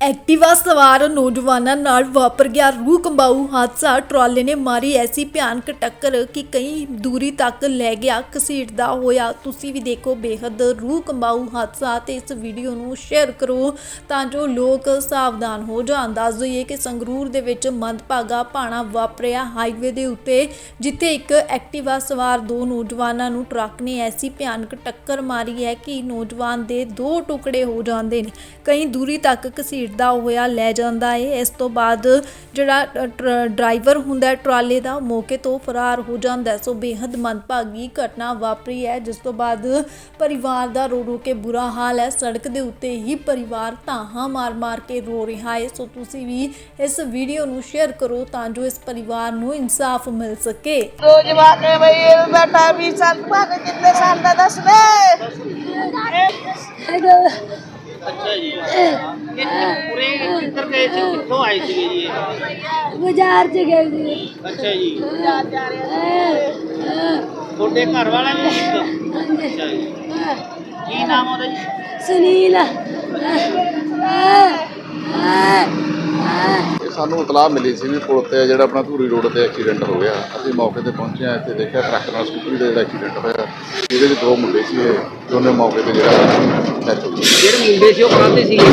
Activa ਸਵਾਰ ਨੌਜਵਾਨਾਂ ਨਾਲ ਵਾਪਰ ਗਿਆ ਰੂਹ ਕੰਬਾਊ ਹਾਦਸਾ। ਟਰਾਲੇ ਨੇ ਮਾਰੀ ਐਸੀ ਭਿਆਨਕ ਟੱਕਰ ਕਿ ਕਈ ਦੂਰੀ ਤੱਕ ਲੈ ਗਿਆ, ਘਸੀਟਦਾ ਹੋਇਆ। ਤੁਸੀਂ ਵੀ ਦੇਖੋ ਬੇਹੱਦ ਰੂਹ ਕੰਬਾਊ ਹਾਦਸਾ ਤੇ ਇਸ ਵੀਡੀਓ ਨੂੰ ਸ਼ੇਅਰ ਕਰੋ ਤਾਂ ਜੋ ਲੋਕ ਸਾਵਧਾਨ ਹੋ ਜਾਣ। ਦੱਸ ਦਈਏ ਕਿ ਸੰਗਰੂਰ ਦੇ ਵਿੱਚ ਮੰਦਭਾਗਾ ਪਾਣਾ ਵਾਪਰਿਆ ਹਾਈਵੇ ਦੇ ਉੱਤੇ, ਜਿੱਥੇ ਇੱਕ ਐਕਟਿਵਾ ਸਵਾਰ ਦੋ ਨੌਜਵਾਨਾਂ ਨੂੰ ਟਰੱਕ ਨੇ ਐਸੀ ਭਿਆਨਕ ਟੱਕਰ ਮਾਰੀ ਹੈ ਕਿ ਨੌਜਵਾਨ ਦੇ ਦੋ ਟੁਕੜੇ ਹੋ ਜਾਂਦੇ ਨੇ। ਕਈ ਦੂਰੀ ਤੱਕ ਘਸੀਟ ਘਸੀਟਦਾ ਹੋਇਆ ਲੈ ਜਾਂਦਾ ਹੈ ਇਸ ਤੋਂ ਬਾਅਦ ਜਿਹੜਾ ਡਰਾਈਵਰ ਹੁੰਦਾ ਹੈ ਟਰਾਲੇ ਦਾ ਮੌਕੇ ਤੋਂ ਫਰਾਰ ਹੋ ਜਾਂਦਾ ਸੋ ਬੇहद ਮੰਦਭਾਗੀ ਘਟਨਾ ਵਾਪਰੀ ਹੈ ਜਿਸ ਤੋਂ ਬਾਅਦ ਪਰਿਵਾਰ ਦਾ ਰੋ ਰੋ ਕੇ ਬੁਰਾ ਹਾਲ ਹੈ। ਸੜਕ ਦੇ ਉੱਤੇ ਹੀ ਪਰਿਵਾਰ ਧਾਹਾਂ ਮਾਰ-ਮਾਰ ਕੇ ਰੋ ਰਿਹਾ ਹੈ ਸੋ ਤੁਸੀਂ ਵੀ ਇਸ ਵੀਡੀਓ ਨੂੰ ਸ਼ੇਅਰ ਕਰੋ ਤਾਂ ਜੋ ਇਸ ਪਰਿਵਾਰ ਨੂੰ ਇਨਸਾਫ ਮਿਲ ਸਕੇ। ਦੋ ਜਵਾਕ ਹੈ ਬਈ ਇਹ ਬੇਟਾ ਵੀ ਸਾਲ ਭਾਗ ਕਿੰਨੇ ਸਾਲ ਦਾ ਦੱਸ ਦੇ। ਅੱਛਾ ਜੀ। ਪੂਰੇ ਕਿੱਧਰ ਗਏ ਸੀ ਕਿੱਥੋਂ ਆਏ ਸੀਗੇ ਜੀ ਇਹ? ਬਾਜ਼ਾਰ ਚ ਗਏ ਸੀ। ਅੱਛਾ ਜੀ। ਤੁਹਾਡੇ ਘਰ ਵਾਲਾ ਵੀ ਇੱਕ? ਅੱਛਾ ਜੀ। ਕੀ ਨਾਮ ਉਹਦਾ ਜੀ? ਸੁਨੀਲ। ਇਹ ਸਾਨੂੰ ਇਤਲਾਹ ਮਿਲੀ ਸੀ ਵੀ ਪੁਲ ਤੇ ਜਿਹੜਾ ਆਪਣਾ ਧੂਰੀ ਰੋਡ ਤੇ ਐਕਸੀਡੈਂਟ ਹੋ ਗਿਆ। ਅਸੀਂ ਮੌਕੇ ਤੇ ਪਹੁੰਚੇ ਆ ਇੱਥੇ ਦੇਖਿਆ ਟਰੱਕ ਨਾਲ ਸਕੂਟਰੀ ਦਾ ਜਿਹੜਾ ਐਕਸੀਡੈਂਟ ਹੋਇਆ। ਇਹਦੇ ਵਿੱਚ ਦੋ ਮੁੰਡੇ ਸੀ ਦੋਨੇ ਮੌਕੇ ਤੇ ਜਿਹੜਾ ਡੈਥ ਹੋ ਗਈ ਜਿਹੜੇ ਮੁੰਡੇ ਸੀ ਉਹ ਕਾਹਦੇ ਸੀਗੇ?